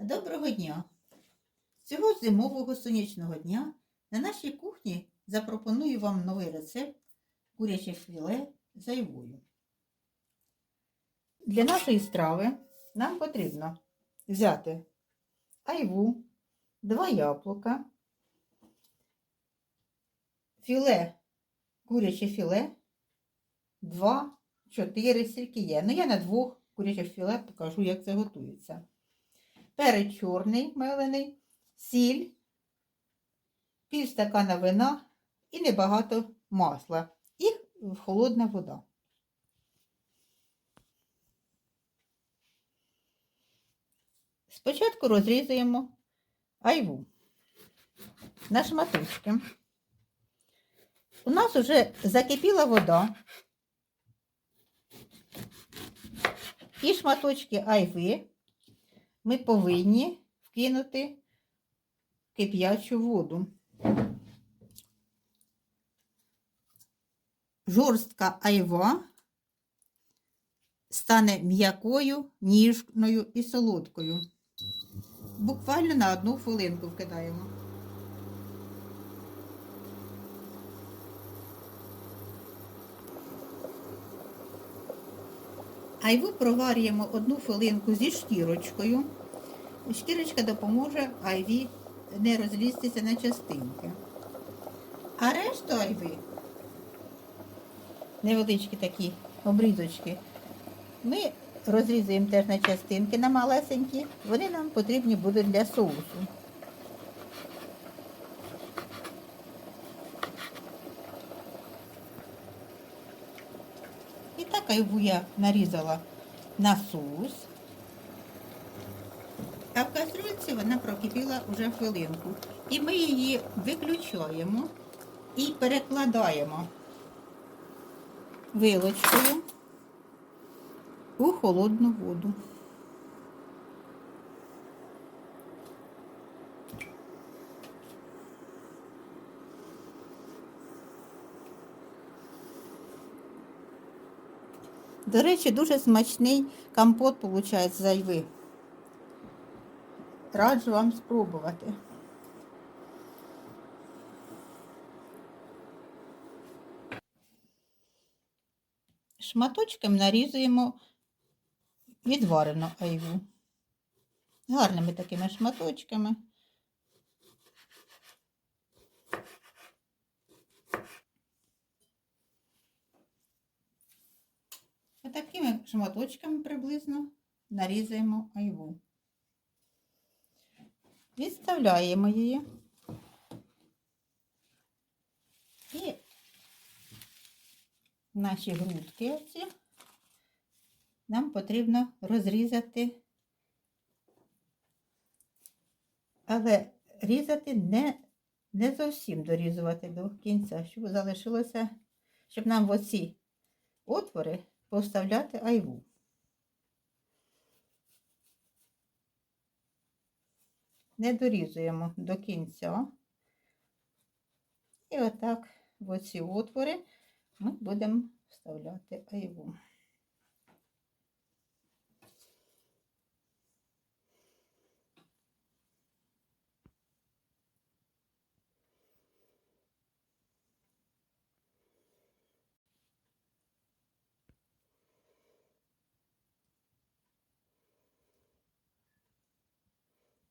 Доброго дня! Цього зимового сонячного дня на нашій кухні запропоную вам новий рецепт куряче філе з айвою. Для нашої страви нам потрібно взяти айву, два яблука, філе, куряче філе, 2-4 стільки є. Ну, я на двох курячих філе покажу, як це готується перець чорний мелений, сіль, пів стакана вина і небагато масла. І холодна вода. Спочатку розрізуємо айву на шматочки. У нас вже закипіла вода. І шматочки айви ми повинні вкинути кип'ячу воду. Жорстка айва стане м'якою, ніжною і солодкою. Буквально на одну хвилинку вкидаємо. Айву проварюємо одну хвилинку зі шкірочкою. Шкірочка допоможе айві не розлізтися на частинки. А решту айви, невеличкі такі обрізочки, ми розрізуємо теж на частинки, на малесенькі. Вони нам потрібні будуть для соусу. І так айву я нарізала на соус. А в кастрюльці вона прокипіла вже хвилинку. І ми її виключаємо і перекладаємо вилочкою у холодну воду. До речі, дуже смачний компот виходить з айви. Раджу вам спробувати. Шматочками нарізуємо відварену айву. Гарними такими шматочками. Такими шматочками приблизно нарізаємо айву. Відставляємо її. І наші грудки оці нам потрібно розрізати, але різати не, не зовсім дорізувати до кінця, щоб залишилося, щоб нам в оці отвори поставляти айву. не дорізуємо до кінця. І отак в оці отвори ми будемо вставляти айву.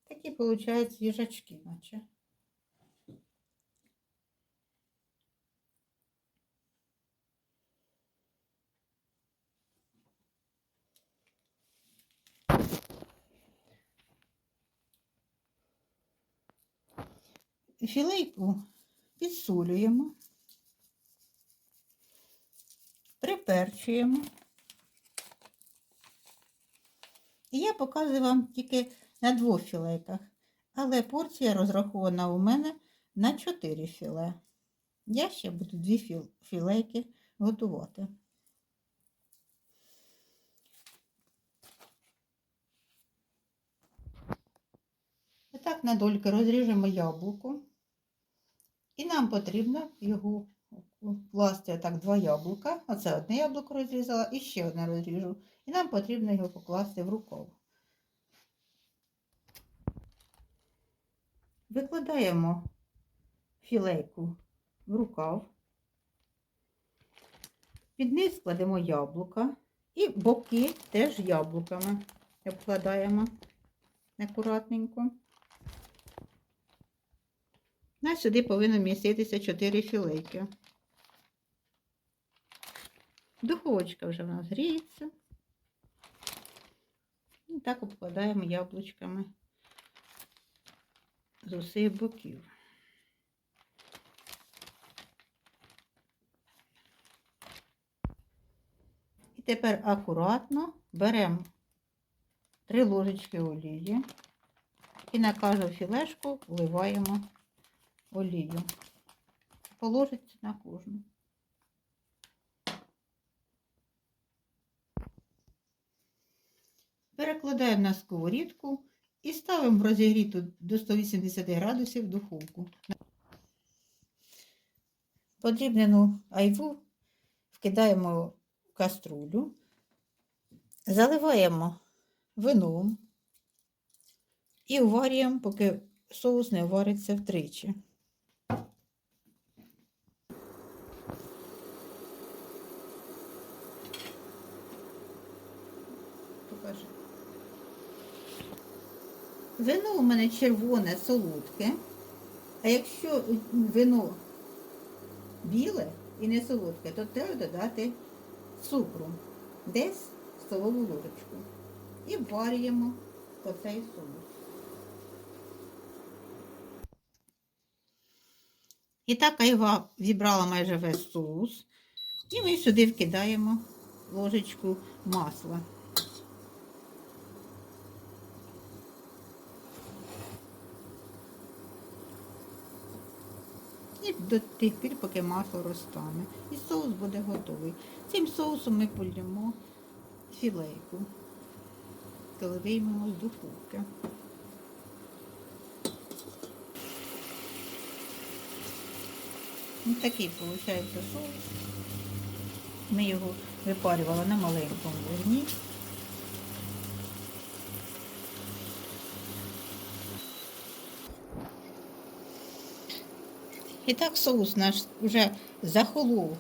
Такі получаються їжачки, наче. Філейку підсолюємо, приперчуємо. І я показую вам тільки на двох філейках, але порція розрахована у мене на 4 філе. Я ще буду дві філ філейки готувати. Отак на дольки розріжемо яблуко. І нам потрібно його класти так два яблука. Оце одне яблуко розрізала і ще одне розріжу. І нам потрібно його покласти в рукав. Викладаємо філейку в рукав. Під низ кладемо яблука і боки теж яблуками обкладаємо акуратненько. На сюди повинно міститися 4 філейки. Духовочка вже в нас гріється. І так обкладаємо яблучками з усіх боків. І тепер акуратно беремо три ложечки олії і на кожну філешку вливаємо олію. Положиться на кожну. Перекладаємо на сковорідку і ставимо в розігріту до 180 градусів духовку. Подрібнену айву вкидаємо в каструлю, заливаємо вином і уварюємо, поки соус не вариться втричі. Покажи. Вино у мене червоне, солодке, а якщо вино біле і не солодке, то треба додати цукру, десь столову ложечку. І варюємо оцей соус. І так айва зібрала майже весь соус. І ми сюди вкидаємо ложечку масла. І до тих пір, поки масло розтане. І соус буде готовий. Цим соусом ми полємо філейку, коли виймемо з духовки. Ось такий виходить соус. Ми його випарювали на маленькому вогні. І так соус наш вже захолов.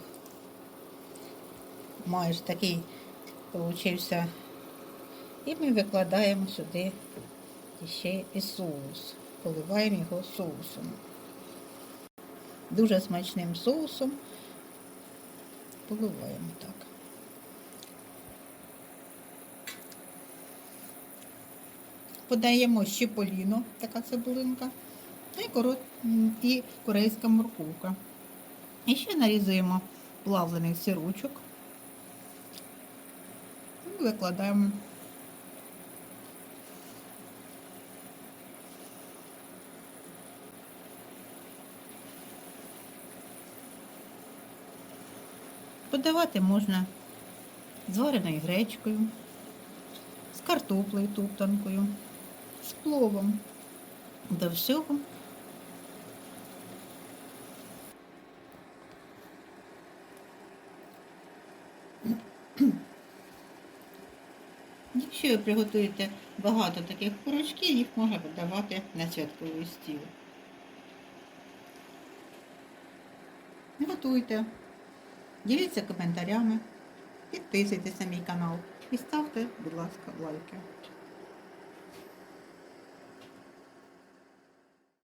Майже такий получився. І ми викладаємо сюди ще і соус. Поливаємо його соусом. Дуже смачним соусом. Поливаємо так. Подаємо щеполіно, така цибулинка, і, корейська морковка. І ще нарізуємо плавлений сирочок. І викладаємо. Подавати можна з вареною гречкою, з картоплею туптанкою, з пловом. До всього. Якщо ви приготуєте багато таких курочків, їх можна подавати на святковий стіл. Готуйте, діліться коментарями, підписуйтесь на мій канал і ставте, будь ласка, лайки.